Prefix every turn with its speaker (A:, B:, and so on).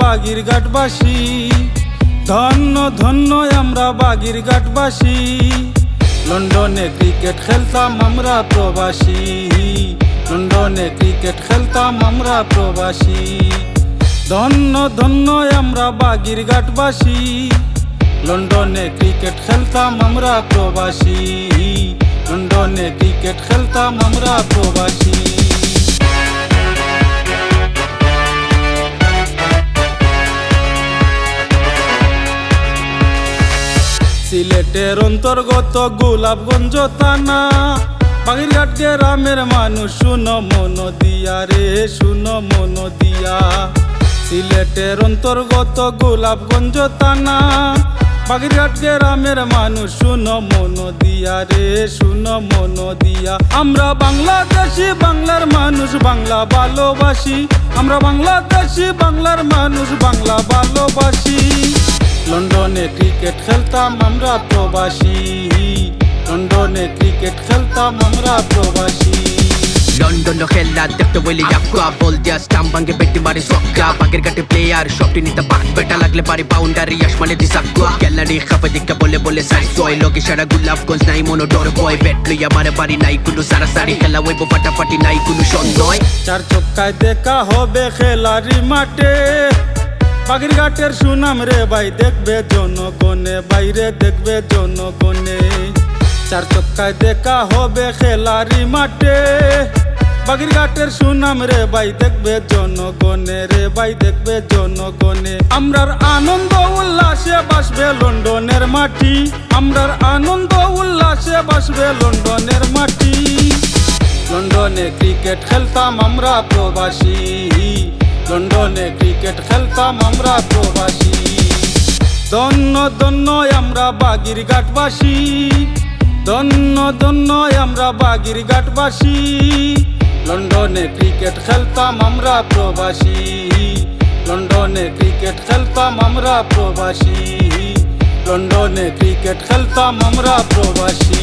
A: বাগির ঘাটবাসী ধন্য ধন্য আমরা বাগির ঘাটবাসী লন্ডনে ক্রিকেট খেলতাম আমরা প্রবাসী। লন্ডনে ক্রিকেট খেলতাম আমরা প্রবাসী। ধন্য ধন্য আমরা বাগির ঘাটবাসী লন্ডনে ক্রিকেট খেলতাম আমরা প্রবাসী। লন্ডনে ক্রিকেট খেলতাম আমরা প্রবাসী। সিলেটের অন্তর্গত গোলাপগঞ্জ থানা। বাগিরঘাট গ্রামের মানুষ, শুনো মন দিয়া রে, শুনো মন দিয়া। সিলেটের অন্তর্গত গোলাপগঞ্জ থানা। বাগিরঘাট গ্রামের মানুষ, শুনো মন দিয়া রে, শুনো মন দিয়া। আমরা বাংলাদেশি, বাংলার মানুষ, বাংলা ভালোবাসি। আমরা বাংলাদেশি, বাংলার মানুষ, বাংলা ভালোবাসি। লন্ডনে ক্রিকেট খেলতাম আমরা প্রবাসী। লন্ডনে ক্রিকেট খেলতাম আমরা প্রবাসী।
B: লন্ডন খেলা দেখতে বলি যাক্কা বল দিয়া স্টাম্প ভাঙে বেটি মারি সক্কা বাগের কাটে প্লেয়ার শটটি নিতে বাক বেটা লাগলে পারি বাউন্ডারি আসমানে দি সাক্কা গ্যালারি খাপে দিকে বলে বলে সাইজ জয় লোকে সারা গুলাব গঞ্জ নাই মনো ডর বয় ব্যাট লইয়া মারে বাড়ি নাই কোনো সারা সারি। খেলা ওইব ফাটাফাটি নাই কোনো সন্দেহ।
A: চার চক্কায় দেখা হবে খেলারি মাঠে। বাগিরঘাটের সুনাম রে ভাই, দেখবে জনগণে, বাইরে দেখবে জনগণে। চার চক্কায় দেখা হবে খেলারি মাঠে। বাগিরঘাটের সুনাম রে ভাই, দেখবে জনগণে রে ভাই, দেখবে জনগণে। আমরার আনন্দ উল্লাসে বাসবে লন্ডনের মাটি। আমরার আনন্দ উল্লাসে বাসবে লন্ডনের মাটি। লন্ডনে ক্রিকেট খেলতাম আমরা প্রবাসী। লন্ডনে ক্রিকেট খেলতাম আমরা প্রবাসী। দন্য দন্য আমরা বাগির ঘাটবাসী দন্য দন্য আমরা বাগির ঘাটবাসী লন্ডনে ক্রিকেট খেলতাম আমরা প্রবাসী। লন্ডনে ক্রিকেট খেলতাম আমরা প্রবাসী। লন্ডনে ক্রিকেট খেলতাম আমরা প্রবাসী।